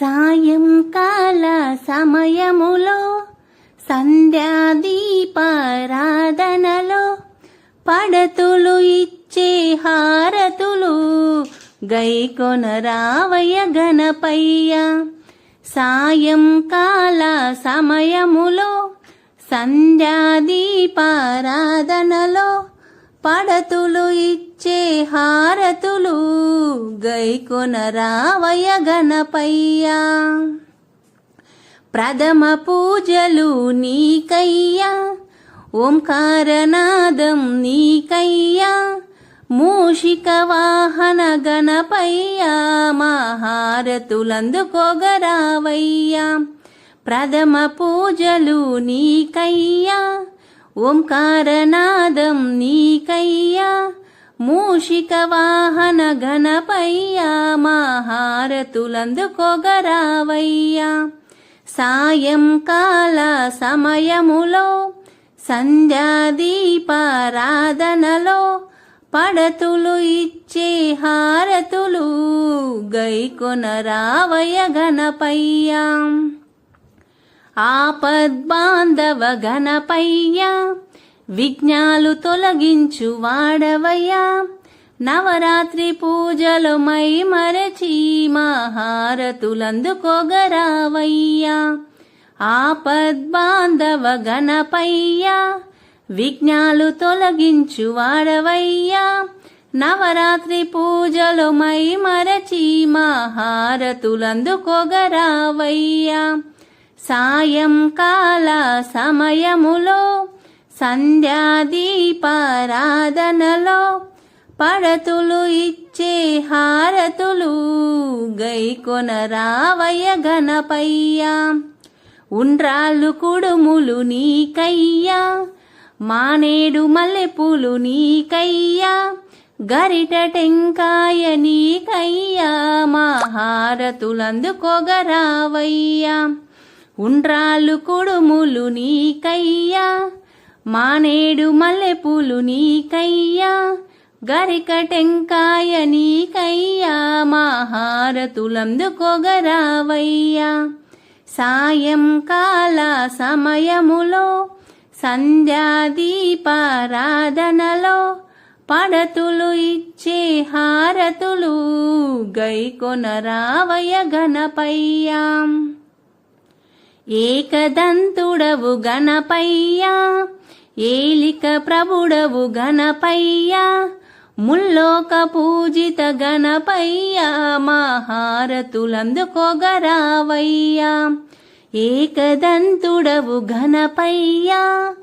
సాయంకాల సమయములో సంధ్యాదీపారాధనలో పడతులు ఇచ్చే హారతులు గైకొన రావయ గణపయ్య. సాయంకాల సమయములో సంధ్యాదీపారాధనలో పడతులు ఇచ్చే హారతులు గైకొన రావయ గణపయ్యా. ప్రథమ పూజలు నీకయ్యా ఓంకారనాదం నీకయ్యా మూషిక వాహన గణపయ్యా మహారతులందుకోగరావయ్యా. ప్రథమ పూజలు నీకయ్యా ఓంకారనాదం నీకయ్యా మూషిక వాహన గణపయ్యా మహారతులందుకోగరావయ్యా సాయంకాల సమయములో సంధ్యాదీపారాధనలో పడతులు ఇచ్చే హారతులు గైకొన రావయ గణపయ్యా ఆపద్బాంధవ గణపయ్యా విఘ్నాలు తొలగించు వాడవయ్యా నవరాత్రి పూజలు మై మరచి మహారతులందుకోగరావయ్యా. ఆపద్బాంధవ గణపయ్యా విఘ్నాలు తొలగించు వాడవయ్యా నవరాత్రి పూజలు మై మరచి మహారతులందుకోగరావయ్యా. సాయంకాల సమయములో సంధ్యాదీపారాధనలో పడతులు ఇచ్చే హారతులు గైకొన రావయ గణపయ్యా ఉండ్రాళ్ళు కుడుములు నీకయ్యా మానేడు మల్లెపూలు నీకయ్యా గరిట టెంకాయ నీకయ్యా మహారతులందుకోగరావయ్యా ఉండ్రాళ్ళు కుడుములు నీకయ్యా మానేడు మల్లెపూలు నీకయ్యా గరిక టెంకాయ నీకయ్యా మహారతులందుకోగరావయ్యా. సాయంకాల సమయములో సంధ్యాదీపారాధనలో పడతులు ఇచ్చే హారతులు గైకొనరావయ గణపయ్యా ఏకదంతుడవు గణపయ్యా ఏలిక ప్రభుడవు గణపయ్యా ముల్లోక పూజిత గణపయ్యా మహారతులందుకోగరావయ్యా. ఏకదంతుడవు ఘనపయ్యా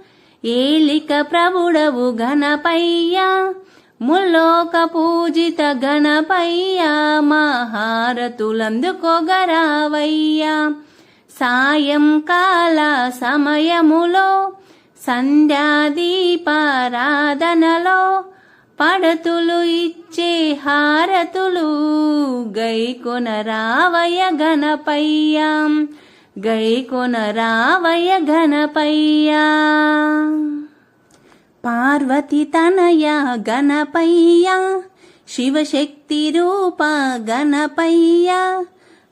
ఏలిక ప్రభుడవు ఘనపయ్యా ముల్లోక పూజిత గణపయ్యా మహారతులందుకోగరావయ్యా. సాయంకాల సమయములో సంధ్యాదీపారాధనలో పడతులు ఇచ్చే హారతులు గైకొన రావయ గణపయ్యా గైకొన రావయ గణపయ్యా పార్వతి తనయ గణపయ్యా శివశక్తి రూప గణపయ్యా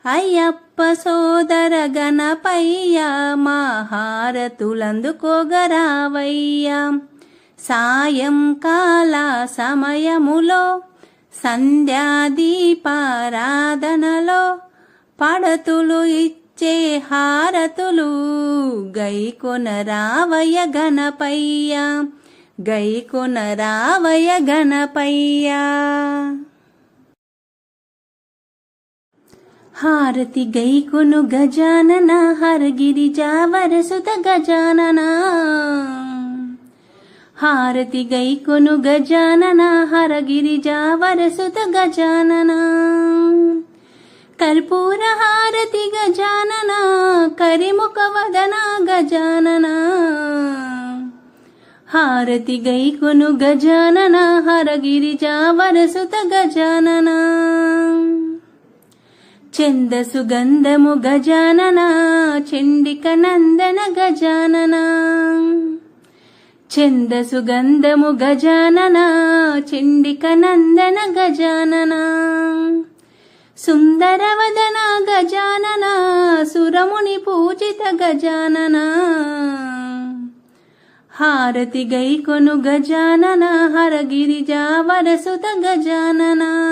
అయ్యప్ప సోదర గణపయ్య మహారతులందుకోగరావయ్యా. సాయంకాల సమయములో సంధ్యాదీపారాధనలో పడతులు ఇచ్చే హారతులు గైకొన రావయ గణపయ్యా గైకొన రావయ గణపయ్యా. హారతి గైకొను గజానన హరగిరి జావరసుత గజానన. హారతి గైకొను గజానన హరగిరి జావరసుత గజానన. కర్పూర హారతి గజానన కరిముఖ వదన గజానన. హారతి గైకొను గజానన హరగిరి జావరసుత గజానన. చందసు సుగంధము గజానన చండిక నందన గజానన. చందసు సుగంధము గజానన చండిక నందన గజానన. సుందరవదన గజానన గజానన. హారతి గైకొను గజానన హరగిరిజావరసుత గజాననా.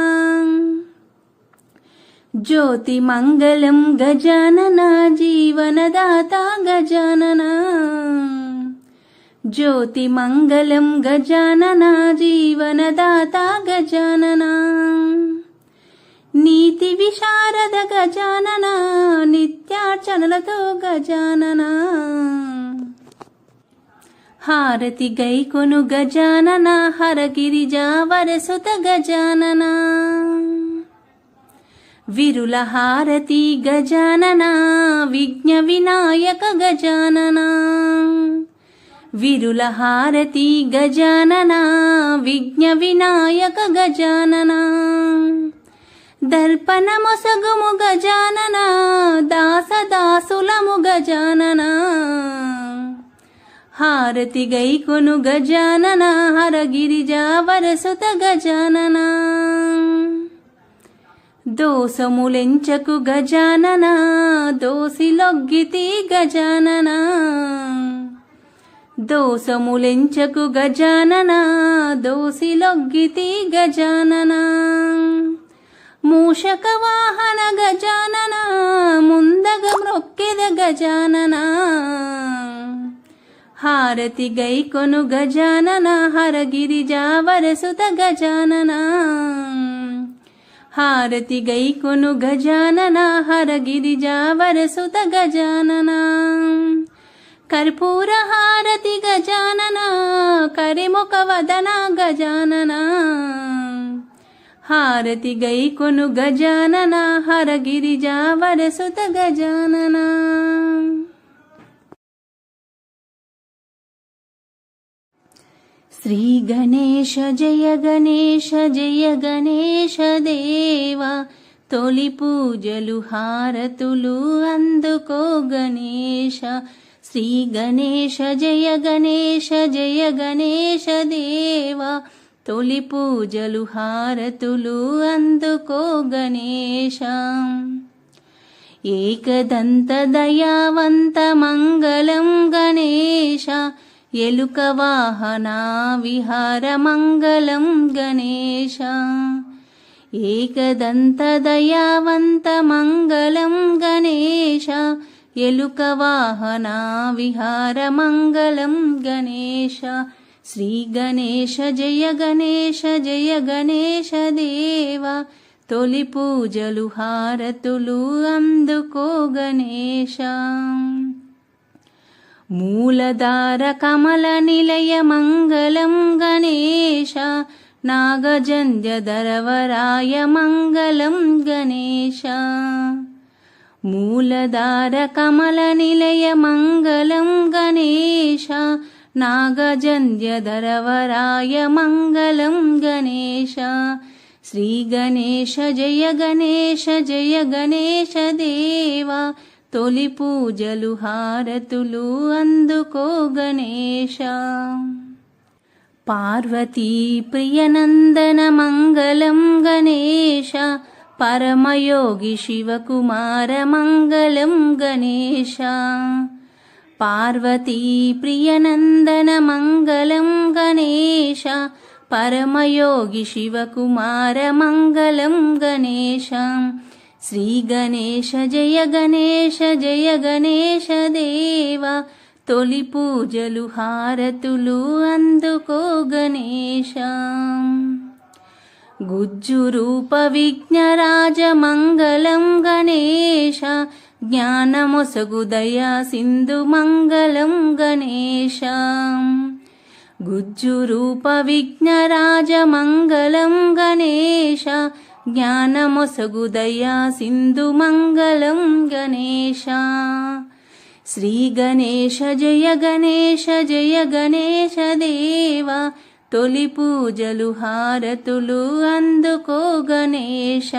జ్యోతి మంగళం గజానన జీవనదాత గజానన జ్యోతి మంగళం గజానన జీవనదాత గజానన నీతి విశారద గజానన నిత్యార్చనలతో గజానన హారతి గైకొను గజానన హరగిరిజా వరసుత గజానన। విరుల హారతి గజానన విఘ్న వినాయక గజానన. విరుల హారతి గజానన విఘ్న వినాయక గజానన దర్పణమొసగుము గజానన దాస గజానన. హారతి గైకొను గజానన హరగిరిజా వరసుత గజాననా. దోసములెంచకు గజానన దోసిలొగ్గితి గజానన. దోసములెంచకు గజానన దోసిలొగ్గితి గజానన. మూషక వాహన గజానన ముందగ మ్రొక్కెద గజానన. హారతి గైకొను గజానన హరగిరిజా వరసుత గజాననా. हारति गन् गजानना हर गिरिजा वरसुत गजानन। कर्पूर हारति गजानना करमुखवदना गजानना। हारति गन् गजानना हर गिरिजा वरसुत गजानना। గజానన హరగిరిజా వరసుత గజానన శ్రీ గణేశ జయ గణేశ జయ గణేశ దేవా తొలి పూజలు హారతులు అందుకో గణేశ శ్రీ గణేశ జయ గణేశ జయ గణేశ దేవా తొలి పూజలు హారతులు అందుకో గణేశ ఏకదంత దయావంత మంగళం గణేశ ఎలుక వాహన విహార మంగళం గణేశ. ఏకదంత దయావంత మంగళం గణేశ. ఎలుక వాహన విహార మంగళం గణేశ. శ్రీ గణేశ జయ గణేశ జయ గణేశ దేవా. मूलधारकमलनिलयमङ्गलं गणेश नागजञ्जधरवराय मङ्गलं गणेश। मूलधारकमलनिलयमङ्गलं गणेश नागजधरवराय मङ्गलं गणेश। श्रीगणेश जय गणेश जय गणेश देवा। మంగళం గణేశ నాగజంధ్యధరవరాయ మంగళం గణేశ శ్రీ గణేశ జయ గణేశ జయ గణేశ దేవా తొలి పూజలు హారతులు అందుకో గణేశ పార్వతీ ప్రియనందన మంగళం గణేశ పరమయోగి శివకుమార మంగళం గణేశ పార్వతీ ప్రియనందన మంగళం గణేశ పరమయోగి శివకుమార మంగళం గణేశ శ్రీ గణేశ జయ గణేశ జయ గణేశ దేవ. తొలి పూజలు హారతులు అందుకో గణేశ. గుజ్జు రూప విఘ్నరాజ మంగళం గణేశ. జ్ఞానమొసగు దయా సింధు మంగళం గణేశ. గుజ్జు రూప విఘ్నరాజ మంగళం గణేశ. జ్ఞానమొసగు దయా సింధు మంగళం గణేశ శ్రీ గణేశ జయ గణేశ జయ గణేశ దేవా తొలి పూజలు హారతులు అందుకో గణేశ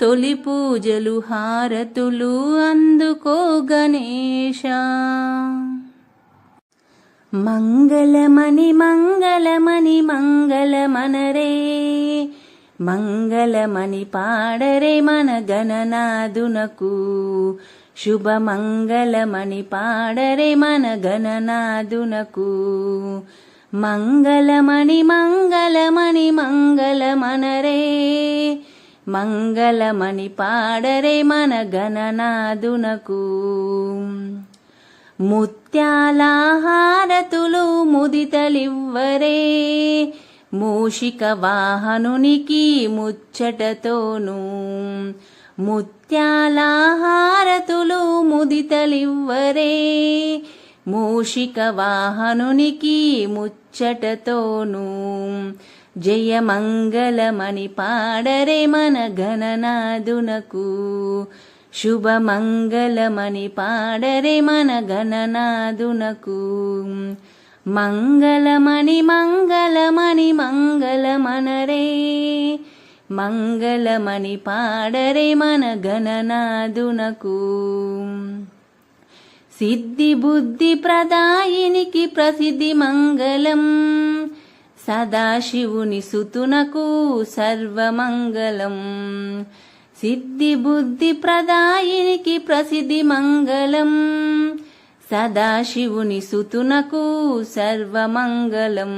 తొలి పూజలు హారతులు అందుకో గణేశ మంగళమణి మంగళమణి మంగళమనరే మంగళమణి పాడరే మన గణనాదునకు శుభ శుభమంగళమణి పాడరే మన గణనాదునకు మంగళమణి మంగళమణి మంగళమనరే. మంగళమణి పాడరే మన గణనాదునకు ముత్యాలహారతులు ముదితలివ్వరే. మూషిక వాహనునికి ముచ్చటతోను ముత్యాలహారతులు ముదితలివ్వరే. మూషిక వాహనునికి ముచ్చటతోను జయమంగళమణి పాడరే మన గణనాదునకు శుభమంగళమణి పాడరే మన గణనాదునకు మంగళమణి మంగళమణి మంగళమనరే మంగళమణి పాడరే మన గణనాదునకు సిద్ధి బుద్ధి ప్రదాయినికి ప్రసిద్ధి మంగళం సదాశివుని సుతునకు సర్వమంగళం సిద్ధి బుద్ధి ప్రదాయినికి ప్రసిద్ధి మంగళం సదాశివుని సుతునకు సర్వమంగళం.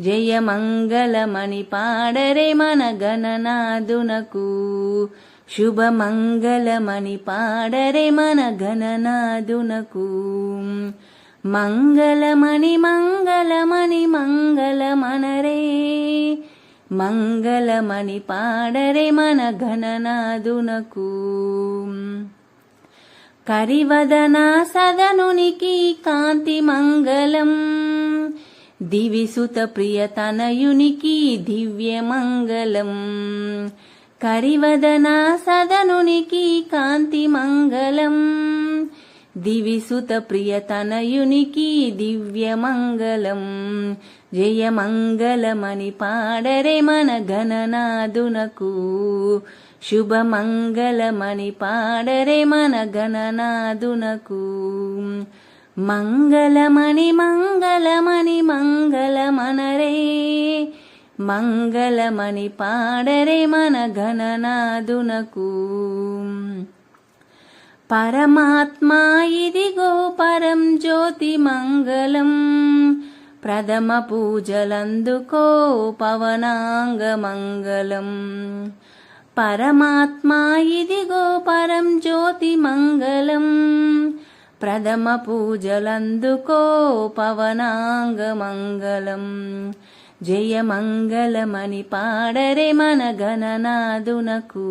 జయమంగళమణి పాడరే మన గణనాదునకు శుభమంగళమణి పాడరే మన గణనాదునకు మంగళమణి మంగళమణి మంగళమనరే. మంగళమణి పాడరే మన గణనాదునకు కరివదన సదనునికి కాంతి మంగళం దివిసుత ప్రియతనయునికి దివ్య మంగళం కరివదన సదనునికి కాంతి మంగళం దివిసుత ప్రియతనయునికి దివ్య మంగళం జయమంగళమణి పాడరే మన గణనాదునకు శుభమంగళమణి పాడరే మన గణనాదునకు మంగళమణి మంగళమణి మంగళమనరే. మంగళమణి పాడరే మన గణనాదునకు పరమాత్మా ఇదిగో పరం జ్యోతి మంగళం. ప్రథమ పూజలందుకో పవనాంగ మంగళం పరమాత్మా ఇదిగో పరం జ్యోతి మంగళం. ప్రథమ పూజలందుకో పవనాంగ మంగళం జయమంగళమణి పాడరే మన గణనాదునకు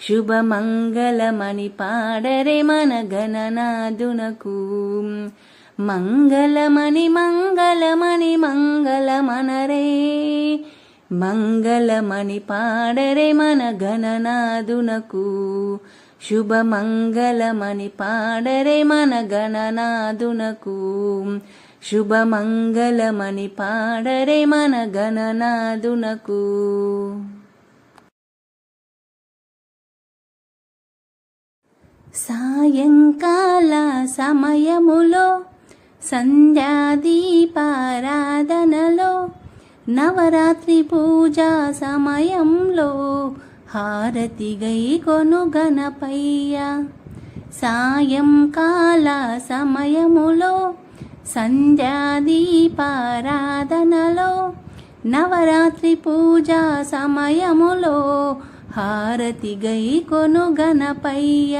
శుభమంగళమణి పాడరే మన గణనాదునకు మంగళమణి మంగళమణి మంగళమనరే మంగళమణి పాడరే మన గణనాదునకు శుభమంగళమణి పాడరే మన గణనాదునకు శుభమంగళమణి పాడరే మన గణనాదునకు సాయంకాల సమయములో సంధ్యాదీపారాధనలో నవరాత్రి పూజా సమయంలో హారతి గై కొను గణపయ్య. సాయంకాల సమయములో సంధ్యాదీపారాధనలో నవరాత్రి పూజా సమయములో హారతి గై కొను గణపయ్య.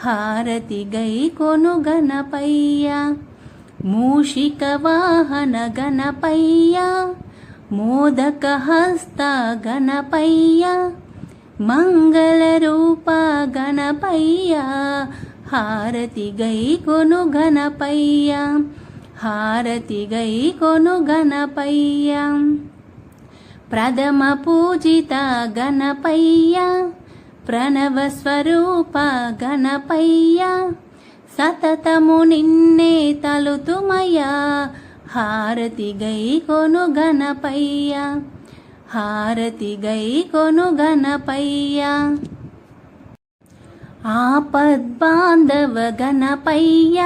హారతి గై కొను గణపయ్య. మూషిక వాహన గణపయ్య మోదక హస్త గణపయ్య మంగళ రూప గణపయ్య హారతి గై కొను గణపయ్య హారతి గై కొను గణపయ్య ప్రథమ పూజిత గణపయ్య ప్రణవ స్వరూప గణపయ్య సతతము నిన్నే తలుతుమయ్యా. హారతి గై కొను గణపయ్య హారతి గై కొను గణపయ్య ఆపద్బాంధవ గణపయ్య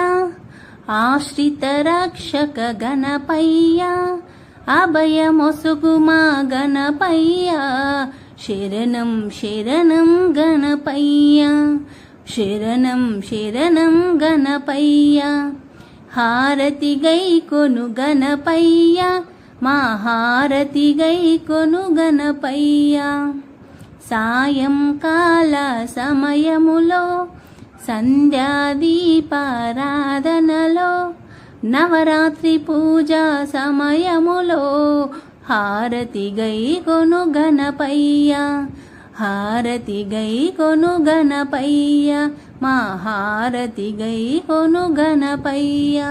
ఆశ్రిత రక్షక గణపయ్య అభయమొసుగుమా గణపయ్య శరణం శరణం గణపయ్యా శరణం శరణం గణపయ్య. హారతి గై కొను గణపయ్య. మా హారతి గై కొను గణపయ్య. సాయంకాల సమయములో సంధ్యాదీపారాధనలో నవరాత్రి పూజా సమయములో హారతి గై కొను గణపయ్య. హారతి గై కొను గణపయ్య మా హారతి గై కొను గణపయ్యా.